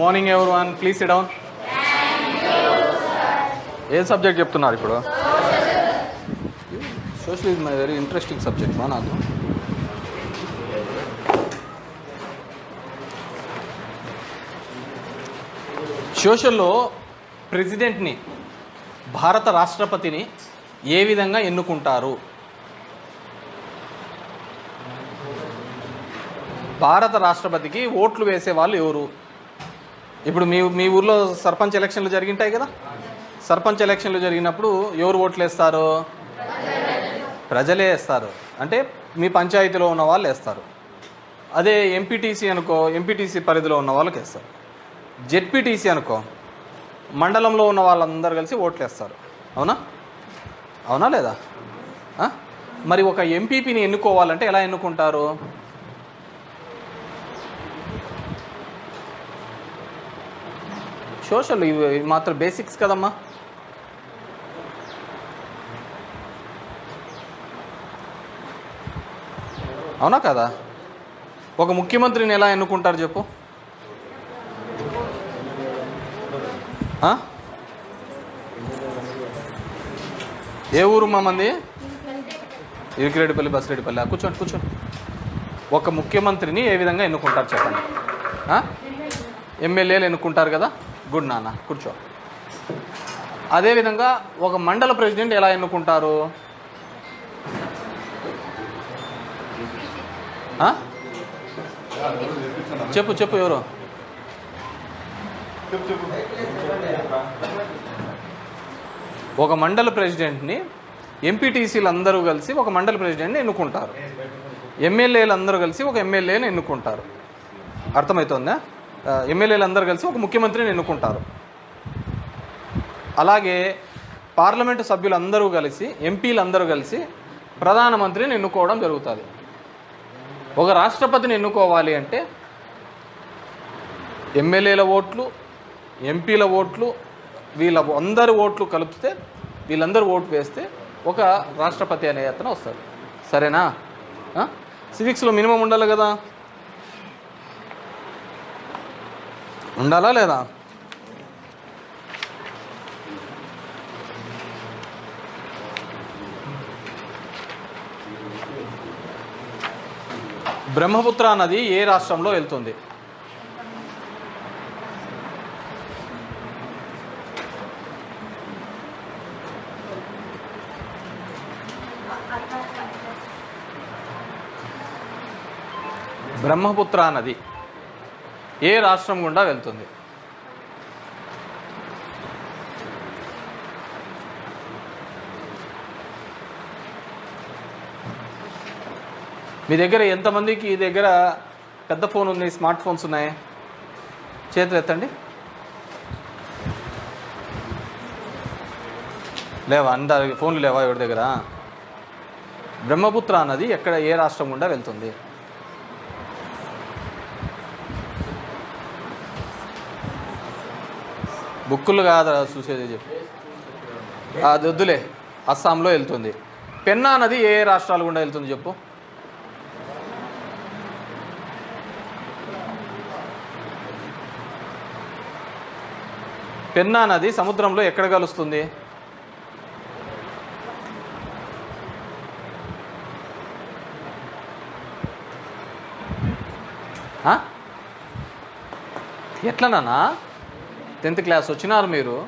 Morning ఎవరు one please down ఏ subject చెప్తున్నారు ఇప్పుడు? Social is my very interesting subject మా నాకు సోషల్లో ప్రెసిడెంట్ని భారత రాష్ట్రపతిని ఏ విధంగా ఎన్నుకుంటారు? భారత రాష్ట్రపతికి ఓట్లు వేసే వాళ్ళు ఎవరు? ఇప్పుడు మీ మీ ఊర్లో సర్పంచ్ ఎలక్షన్లు జరిగింటాయి కదా? సర్పంచ్ ఎలక్షన్లు జరిగినప్పుడు ఎవరు ఓట్లు వేస్తారు? ప్రజలే వేస్తారు. అంటే మీ పంచాయతీలో ఉన్న వాళ్ళు వేస్తారు. అదే ఎంపీటీసీ అనుకో ఎంపీటీసీ పరిధిలో ఉన్న వాళ్ళకి వేస్తారు. జెడ్పీటీసీ అనుకో మండలంలో ఉన్న వాళ్ళందరూ కలిసి ఓట్లు వేస్తారు. అవునా? అవునా లేదా? మరి ఒక ఎంపీపీని ఎన్నుకోవాలంటే ఎలా ఎన్నుకుంటారు? సోషల్ ఇవి మాత్రం బేసిక్స్ కదమ్మా. అవునా కదా? ఒక ముఖ్యమంత్రిని ఎలా ఎన్నుకుంటారు చెప్పు. ఏ ఊరు మా మంది? ఇరికిరెడ్డిపల్లి బస్రెడ్డిపల్లి. ఆ, కూర్చోండి కూర్చోండి. ఒక ముఖ్యమంత్రిని ఏ విధంగా ఎన్నుకుంటారు చెప్పండి. ఎమ్మెల్యేలు ఎన్నుకుంటారు కదా? గుడ్ నాన్న కూర్చో. అదేవిధంగా ఒక మండల ప్రెసిడెంట్ ఎలా ఎన్నుకుంటారు? చెప్పు చెప్పు ఎవరు? ఒక మండల ప్రెసిడెంట్ని ఎంపీటీసీలు అందరూ కలిసి ఒక మండల ప్రెసిడెంట్ని ఎన్నుకుంటారు. ఎమ్మెల్యేలు అందరూ కలిసి ఒక ఎమ్మెల్యేని ఎన్నుకుంటారు. అర్థమవుతుందా ఎమ్మెల్యేలు అందరూ కలిసి ఒక ముఖ్యమంత్రిని ఎన్నుకుంటారు. అలాగే పార్లమెంటు సభ్యులందరూ కలిసి ఎంపీలు అందరూ కలిసి ప్రధానమంత్రిని ఎన్నుకోవడం జరుగుతుంది. ఒక రాష్ట్రపతిని ఎన్నుకోవాలి అంటే ఎమ్మెల్యేల ఓట్లు ఎంపీల ఓట్లు వీళ్ళ అందరి ఓట్లు కలిపితే వీళ్ళందరూ ఓటు వేస్తే ఒక రాష్ట్రపతి అనే అతను వస్తాడు సరేనా? సివిక్స్లో మినిమం ఉండాలి కదా. ఉండాలా లేదా? బ్రహ్మపుత్ర నది ఏ రాష్ట్రంలో వెళ్తుంది? బ్రహ్మపుత్ర నది. ఏ రాష్ట్రం గుండా వెళ్తుంది? మీ దగ్గర ఎంతమందికి ఈ దగ్గర పెద్ద ఫోన్ ఉంది స్మార్ట్ ఫోన్స్ ఉన్నాయి? చేతులు ఎత్తండి. లేవా? అందరి ఫోన్లు లేవా ఎవరి దగ్గర? బ్రహ్మపుత్ర అన్నది ఎక్కడ ఏ రాష్ట్రం గుండా వెళ్తుంది? బుక్కులు కాదు చూసేది చెప్పి. అది వద్దులే అస్సాంలో వెళ్తుంది. పెన్నా నది ఏ ఏ గుండా వెళ్తుంది చెప్పు. పెన్నా నది సముద్రంలో ఎక్కడ కలుస్తుంది? ఆ? ఎట్లనా టెన్త్ క్లాస్ వచ్చినారు మీరు.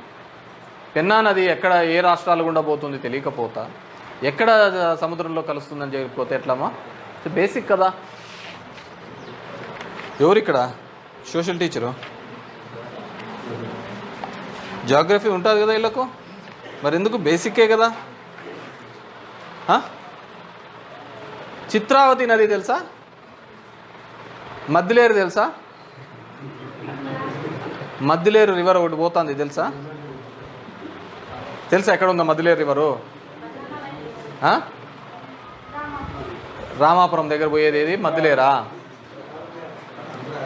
పెన్నా నది ఎక్కడ ఏ రాష్ట్రాలు గుండా పోతుంది తెలియకపోతా. ఎక్కడ సముద్రంలో కలుస్తుందని చెప్పిపోతే ఎట్లమ్మా? బేసిక్ కదా. ఎవరిక్కడ? Social teacher? జాగ్రఫీ ఉంటుంది కదా వీళ్ళకు? మరి ఎందుకు బేసిక్కే కదా? చిత్రావతి నది తెలుసా? మద్దిలేరు తెలుసా? మద్దిలేరు రివర్ ఒకటి పోతుంది తెలుసా? తెలుసా ఎక్కడ ఉందా మద్దిలేరు రివరు? ఆ? రామాపురం దగ్గర పోయేది ఏది? మద్దిలేరా?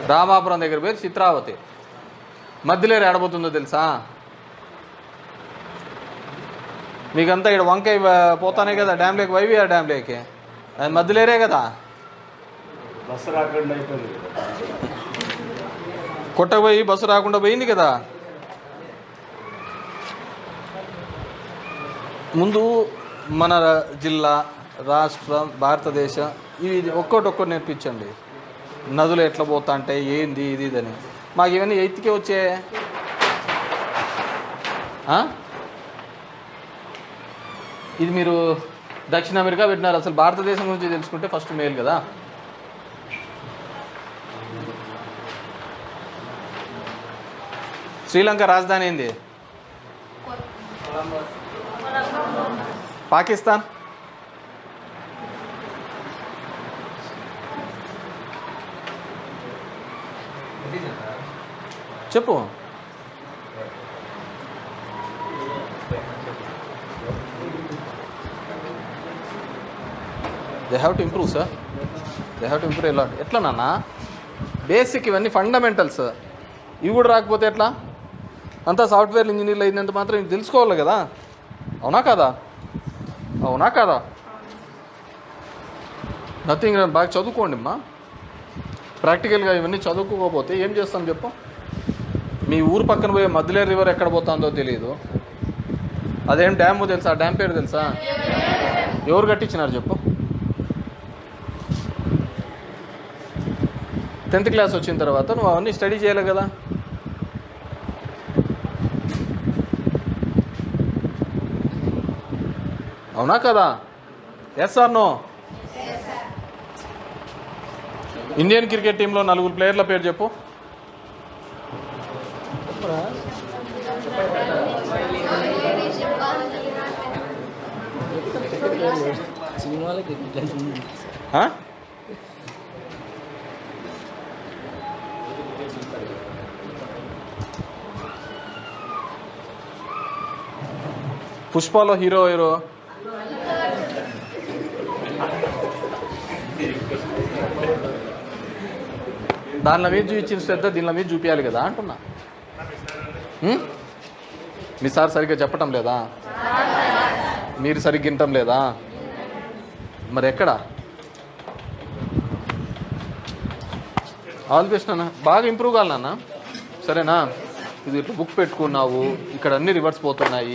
రామాపురం దగ్గర పోయేది చిత్రావతి. మద్దిలేరు ఎడబోతుందో తెలుసా? మీకంతా ఇక్కడ వంకాయ పోతానే కదా డ్యామ్ లేక్ వైవిఆర్ డ్యామ్ లేకి. అది మద్దిలేరే కదా? బస్సు రాకుండా అయిపోయింది. కొట్టకపోయి బస్సు రాకుండా పోయింది కదా. ముందు మన జిల్లా రాష్ట్రం భారతదేశం ఇవి ఒక్కొక్కటి ఒక్కటి నేర్పించండి. నదులు ఎట్లా పోతా అంటే ఏంది ఇది ఇదని మాకు ఇవన్నీ ఎయిత్కే వచ్చే ఇది మీరు దక్షిణ అమెరికా పెట్టినారు. అసలు భారతదేశం గురించి తెలుసుకుంటే ఫస్ట్ మేలు కదా. శ్రీలంక రాజధాని ఏంది? పాకిస్తాన్. చెప్పు. They have to improve sir they have to improve ఎలా ఎట్లా నాన్న? బేసిక్ ఇవన్నీ ఫండమెంటల్స్ ఇవి కూడా రాకపోతే ఎట్లా? అంతా సాఫ్ట్వేర్ ఇంజనీర్లు అయినంత మాత్రం ఇది తెలుసుకోవాలి కదా? అవునా కదా? అవునా కదా? నథింగ్ బాగా చదువుకోండి అమ్మా ప్రాక్టికల్గా ఇవన్నీ చదువుకోకపోతే ఏం చేస్తాం చెప్పు? మీ ఊరు పక్కన పోయే మద్దులేరు రివర్ ఎక్కడ పోతుందో తెలియదు అదేం డ్యాము తెలుసా? డ్యామ్ పేరు తెలుసా? ఎవరు కట్టించినారు చెప్పు? టెన్త్ క్లాస్ వచ్చిన తర్వాత నువ్వు అవన్నీ స్టడీ చేయాలి కదా? అవునా కదా? Yes or no Indian cricket టీంలో నలుగురు ప్లేయర్ల పేరు చెప్పు. పుష్పలో హీరో హీరో దానిలో మీద చూపించిన శ్రద్ధ దీనిలో మీద చూపించాలి కదా అంటున్నా. మీ సార్ సరిగ్గా చెప్పటం లేదా? మీరు సరిగ్గా వినటం లేదా? మరి ఎక్కడ? ఆలోచిస్తున్నా నాన్న. బాగా ఇంప్రూవ్ కావాలి నాన్న. సరేనా? ఇది ఇట్లా బుక్ పెట్టుకున్నావు. ఇక్కడ అన్ని రివర్స్ పోతున్నాయి.